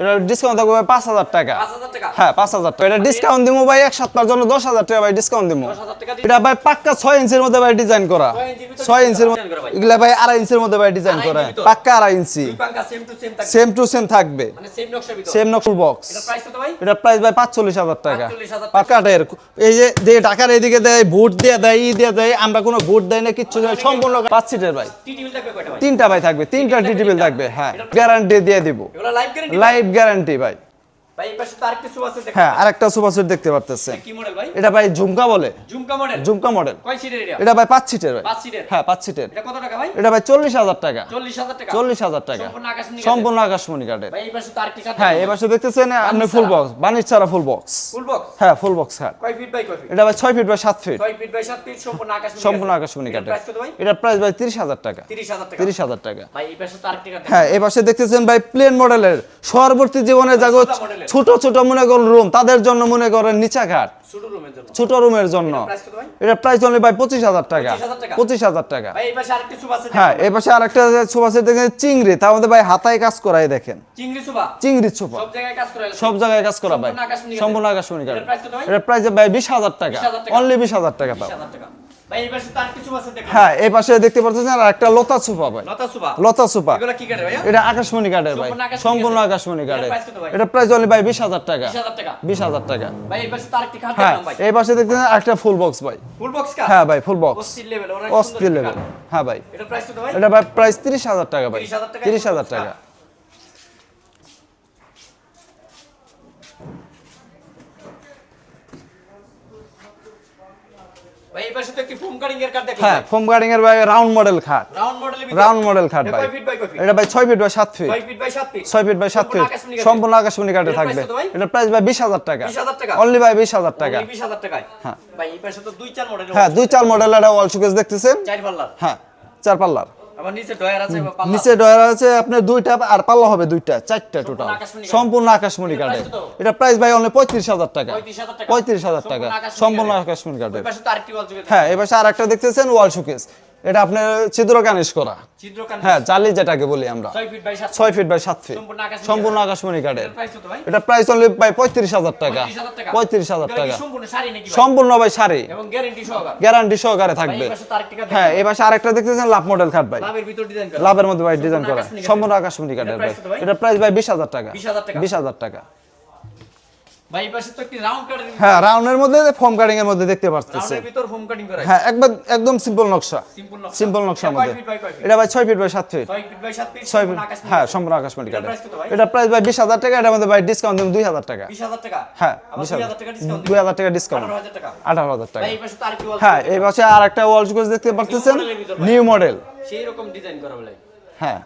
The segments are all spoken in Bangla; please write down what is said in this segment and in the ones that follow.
এটা ডিসকাউন্ট থাকবে ভাই পাঁচ হাজার টাকা। হ্যাঁ পাঁচ হাজার টাকা। এটা ডিসকাউন্ট দিব ভাই এক সপ্তাহের জন্য দশ হাজার টাকা ভাই ডিসকাউন্ট দিব এটা ভাই পাক্কা ছয় ইঞ্চির মধ্যে ভাই ডিজাইন করা। ছয় ইঞ্চির ভাই। এগুলা ভাই আড়াই ইঞ্চির মধ্যে ভাই ডিজাইন করা। পাক্কা আড়াই ইঞ্চি। সেম টু সেম থাকবে। মানে সেম নকল বক্স এটা প্রাইস ভাই? পাঁচচল্লিশ হাজার টাকা। 45,000 টাকা। পাকাটের এই যে দেয় ভোট দিয়ে দেয় ই দিয়ে দেয় আমরা কোনো ভোট দেয় না কিচ্ছু সম্পূর্ণ পাঁচ সিটের ভাই। তিনটা ভাই থাকবে তিনটা ডিটেবিল থাকবে হ্যাঁ। গ্যারান্টি দিয়ে দিব। লাইভ গ্যারান্টি লাইভ গ্যারান্টি ভাই হ্যাঁ আরেকটা সুপার সেট দেখতে পারতেছে। কি মডেল ভাই? এটা ভাই ঝুমকা বলে। ঝুমকা মডেল ঝুমকা মডেল এটা? এটা ভাই পাঁচ সিটের ভাই। হ্যাঁ পাঁচ সিটের এটা ভাই? চল্লিশ হাজার টাকা। চল্লিশ হাজার টাকা। সম্পূর্ণ আকাশমণি কাঠের হ্যাঁ এবার দেখতেছেন আপনি ফুল বক্স বানিশ ছাড়া ফুল বক্স হ্যাঁ ফুল বক্স ফিট এটা ভাই ছয় ফিট বাই সাত ফিট 6 ফিট বাই 7 ফিট সম্পূর্ণ আকাশমণি কাঠের প্রাইস কত প্রাইস ভাই তিরিশ হাজার টাকা। তিরিশ হাজার টাকা। হ্যাঁ এ দেখতেছেন ভাই প্লেন মডেলের সর্বর্তী জীবনে জাগো ছোট ছোট মনে করেন রুম তাদের জন্য মনে করেন নিচা ঘাট ছোট রুমের জন্য। এটা প্রাইস অনলি ভাই? পঁচিশ হাজার টাকা। পঁচিশ হাজার টাকা? ভাই এই পাশে আরেকটি হ্যাঁ আরেকটা সুপাসেট দেখেন চিংড়ি। তার মধ্যে ভাই হাতায় কাজ করাই দেখেন। চিংড়ি সুপা সব জায়গায় কাজ করে কাজ ভাই। সম্পূর্ণ আকাশমণি কাঠ এটার প্রাইস ভাই? বিশ হাজার টাকা। অনলি বিশ হাজার টাকা পাও 20000 টাকা ভাই এই পাশে তো আরেকটি সুবা আছে দেখেন। হ্যাঁ এই পাশে দেখতে পাচ্ছেন আর একটা লতা সুপা ভাই। লতা সুপা? এটা আকাশমণি কাঠের ভাই। সম্পূর্ণ আকাশমণি কাঠের। এটা প্রাইস অনলি ভাই বিশ হাজার টাকা। বিশ হাজার টাকা। হ্যাঁ এই পাশে দেখতেছেন একটা ফুল বক্স ভাই। ফুল বক্স হ্যাঁ ভাই ফুল বক্স অস্থির লেভেল হ্যাঁ ভাই। এটা ভাই প্রাইস তিরিশ হাজার টাকা ভাই। তিরিশ হাজার টাকা। ভাই এই পাশে তো একটি ফোম কাটিং এর কাট দেখলাম হ্যাঁ ফোম গার্ডিং এর ভাই রাউন্ড মডেল খাট রাউন্ড মডেল খাট এটা ভাই। বাই এটা ভাই ছয় feet by feet 6 feet by 7 feet ছয় ফিট বাই সাত ফিট সম্পূর্ণ আকাশমণি কাঠের। কাঠে থাকবে? এটা প্রাইস ভাই? বিশ হাজার টাকা। 20,000 টাকা। অনলি ভাই টাকা। Only 20000 টাকায়? হ্যাঁ। ভাই এই পাশে তো দুই চার মডেল হ্যাঁ দুই চার মডেল একটা ওয়াল সুকেস দেখতেছেন। চার পাল্লার। হ্যাঁ চার পাল্লার। আবার নিচে ডয়ার আছে পাল্লা নিচে ডয়ার আছে আপনার দুইটা আর পাল্লা হবে দুইটা চারটা টোটাল সম্পূর্ণ আকাশমণি এটার কাঠে price কত? এটা প্রাইস ভাই অনলি পঁয়ত্রিশ হাজার টাকা। 35,000 টাকা। পঁয়ত্রিশ হাজার টাকা। সম্পূর্ণ আকাশমণি আকাশমণি কাঠে ওই পাশে তো আরেকটি ওয়াল জুড়ে হ্যাঁ এবার আর একটা দেখতেছেন ওয়াল সুকেস এটা আপনার ছিদ্র কানিশ করা হ্যাঁ জালি যেটাকে বলি আমরা। 6 ফিট বাই 7 ছয় ফিট বাই সাত ফিট সম্পূর্ণ আকাশমণি কাঠের। এটা প্রাইস অনলি ভাই পঁয়ত্রিশ হাজার টাকা। পঁয়ত্রিশ হাজার টাকা। সম্পূর্ণ ভাই? শাড়ি। গ্যারান্টি সহকারে? থাকবে। হ্যাঁ এবার আরেকটা দেখতেছেন লাভ মডেল খাট ভাই। লাভের মধ্যে ভাই ডিজাইন করা। সম্পূর্ণ আকাশমণি কাঠের ভাই? এটা প্রাইস ভাই? বিশ হাজার টাকা। 20,000 টাকা। বিশ হাজার টাকা। ভাই পাশে তো একটি রাউন্ড কাটের হ্যাঁ রাউন্ডের মধ্যে ফর্ম কাটিং এর মধ্যে দেখতে পাচ্ছেন ভিতর হোম কাটিং করা হ্যাঁ একবার একদম সিম্পল নকশা। সিম্পল নকশা। সিম্পল নকশার মধ্যে। এটা ভাই ছয় feet by feet 6 feet by 7 feet feet হ্যাঁ। সম্পূর্ণ আকাশমণি? এটা প্রাইস ভাই? টাকা এটার মধ্যে ভাই ডিসকাউন্ট হাজার টাকা। 20000 টাকা? হ্যাঁ আবার বিশ 2000 টাকা ডিসকাউন্ট টাকা ডিসকাউন্ট 18000 টাকা। আঠারো হাজার টাকা। এই পাশে তো আরেকটি হ্যাঁ এই পাশে ওয়াল দেখতে। নিউ মডেল সেই রকম ডিজাইন করা বলে হ্যাঁ।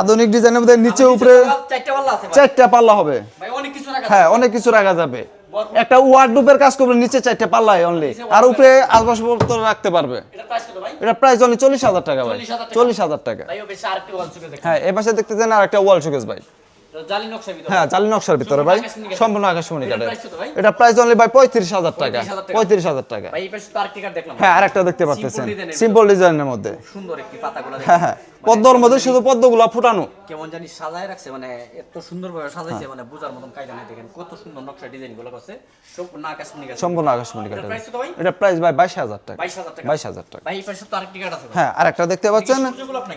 আধুনিক ডিজাইনের মধ্যে। নিচে উপরে চারটা পাল্লা আছে চারটা পাল্লা হবে ভাই অনেক কিছু রাখা হ্যাঁ অনেক কিছু রাখা যাবে। একটা ওয়ার্ডরোবের কাজ করবে নিচে চারটে পাল্লায় অনলি আর উপরে আসবাবপত্র রাখতে পারবে। এটা প্রাইস অনলি চল্লিশ হাজার টাকা ভাই। চল্লিশ হাজার টাকা। হ্যাঁ এ পাশে দেখতেছেন আর একটা ওয়াল শোকেস ভাই। হ্যাঁ জালি নকশার ভিতরে ভাই। সম্পূর্ণ আকাশমণি কাঠের? এটা প্রাইস অনলি ভাই পঁয়ত্রিশ হাজার টাকা। পঁয়ত্রিশ হাজার টাকা। হ্যাঁ আরেকটা দেখতে পাচ্ছেন সিম্পল ডিজাইনের মধ্যে। সুন্দর একটি হ্যাঁ হ্যাঁ। পদ্মর মধ্যে শুধু পদ্মগুলো ফুটানো। কেমন জানি সাজায় রাখছে মানে এত সুন্দর ভাবে সাজাইছে মানে বোঝার মতন কায়দা নাই দেখেন কত সুন্দর নকশা ডিজাইনগুলো করছে সম্পূর্ণ আকাশমণি গাছ সম্পূর্ণ আকাশমণি কাঠের। প্রাইস কত ভাই? এটা প্রাইস ভাই বাইশ হাজার টাকা। 22000 টাকা। বাইশ হাজার টাকা। ভাই এই পাশে তো আরেকটি কার্ড আছে হ্যাঁ আরেকটা দেখতে পাচ্ছেন?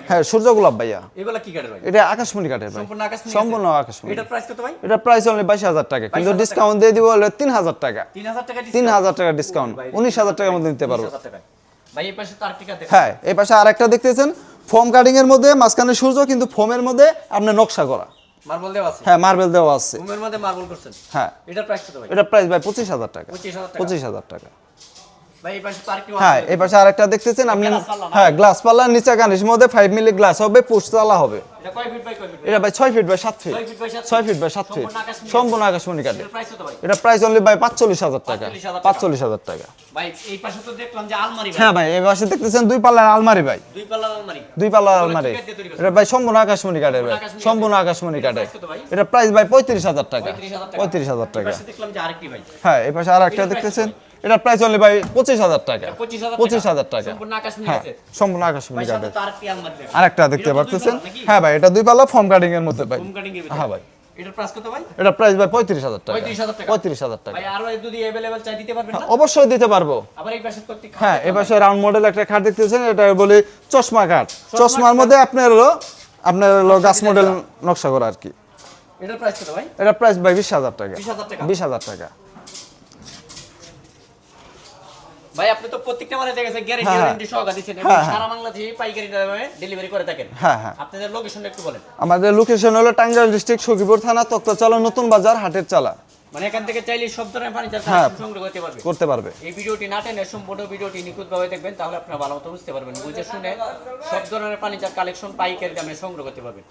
হ্যাঁ সূর্য গোলাপ ভাইয়া। এগুলা কি কার্ডের ভাই? এটা আকাশমণি কাঠের ভাই। সম্পূর্ণ আকাশমণি সম্পূর্ণ? আকাশমণি এটার প্রাইস কত ভাই? এটা প্রাইস অনলি বাইশ হাজার টাকা কিন্তু ডিসকাউন্ট দিয়ে দিব হলে তিন হাজার টাকা। 3000 টাকা তিন discount। হাজার টাকা ডিসকাউন্ট ভাই, উনিশ হাজার টাকার মধ্যে নিতে পারব। 19,000। ভাই এই পাশে তো আরেকটি দেখেন হ্যাঁ এই পাশে আরেকটা দেখতেছেন? ফোম কাটিং এর মধ্যে মাঝখানে সূর্য কিন্তু ফোমের মধ্যে আপনার নকশা করা। মার্বেল দেওয়া আছে? হ্যাঁ মার্বেল দেওয়া আছে। ফোমের মধ্যে মার্বেল করছেন? হ্যাঁ। এটার প্রাইস কত ভাই? এটা প্রাইস ভাই পঁচিশ হাজার টাকা। 25000 টাকা। পঁচিশ হাজার টাকা। হ্যাঁ এই পাশে আরেকটা দেখতেছেন আপনি? হ্যাঁ গ্লাস পাল্লার নিচে কানিস মধ্যে ফাইভ মিলি গ্লাস হবে পুষতলা হবে। এটা ভাই ছয় ফিট বাই সাত ফিট 6 ফিট বাই 7 ছয় ফিট বাই সাত ফিট সম্পূর্ণ আকাশমণি ভাই? এটা প্রাইস অনলি ভাই পাঁচচল্লিশ হাজার টাকা। 45,000 পাঁচচল্লিশ হাজার টাকা। হ্যাঁ ভাই এই পাশে দেখতেছেন দুই পাল্লার আলমারি ভাই। দুই পাল্লার আলমারি? এটা ভাই সম্পূর্ণ আকাশমণি কাঠের ভাই। সম্পূর্ণ আকাশমণি কাঠের। এটা প্রাইস ভাই পঁয়ত্রিশ হাজার টাকা। পঁয়ত্রিশ হাজার টাকা। হ্যাঁ এই পাশে আর একটা দেখতেছেন। কত এটা প্রাইস অনলি ভাই পঁচিশ হাজার টাকা 25,000 পঁচিশ হাজার টাকা সম্পূর্ণ আকাশমণি হ্যাঁ আছে সম্পূর্ণ আকাশমণি ভাই সাথে কাঠের তো আরেকটি আলমারি দেখলাম আরেকটা দেখতে এটা তো দুই পারতেছেন পাল্লা নাকি? হ্যাঁ ভাই এটা দুই পাল্লা ফর্ম কাটিং এর মধ্যে ভাই হোম কাটিং এর ভিতরে হ্যাঁ ভাই এটার প্রাইস কত ভাই এটা প্রাইস ভাই পঁয়ত্রিশ হাজার টাকা 35,000 টাকা। পঁয়ত্রিশ হাজার টাকা ভাই আরো যদি अवेलेबल চাই দিতে পারবেন না অবশ্যই দিতে পারবো আবার এই পাশে তো একটি খাট হ্যাঁ দেখতে এপাশে রাউন্ড মডেল একটা খাট দেখতেছেন এটা বলি চশমা কাঠ চশমার মধ্যে আপনার হলো আপনার হলো গাছ মডেল নকশা করা আর কি পাবেন। এটার প্রাইস কত ভাই এটা প্রাইস ভাই বিশ হাজার টাকা 20,000 টাকা। বিশ হাজার টাকা ভাই আপনি তো প্রত্যেকটা মানে দেখেছেন গ্যারান্টি হ্যাঁ, ওয়ারেন্টি সহকারে দিচ্ছেন এবং হ্যাঁ, হ্যাঁ। সারা বাংলাদেশে পাইকারি দামে ডেলিভারি করে থাকেন। হ্যাঁ হ্যাঁ। আপনাদের লোকেশনটা একটু বলেন। আমাদের লোকেশন হলো টাঙ্গাইল ডিস্ট্রিক্ট সখীপুর থানা তক্তাচালা নতুন বাজার হাটের চালা। মানে এখান থেকে চাইলে সব ধরনের ফার্নিচার। সংগ্রহ করতে পারবে। করতে পারবে। এই ভিডিওটি না টেনে সম্পূর্ণ ভিডিওটি নিখুঁতভাবে দেখবেন তাহলে আপনারা ভালো মতো বুঝতে পারবেন বুঝে শুনে সব ধরনের ফার্নিচার কালেকশন পাইকারি দামে সংগ্রহ করতে পারবেন।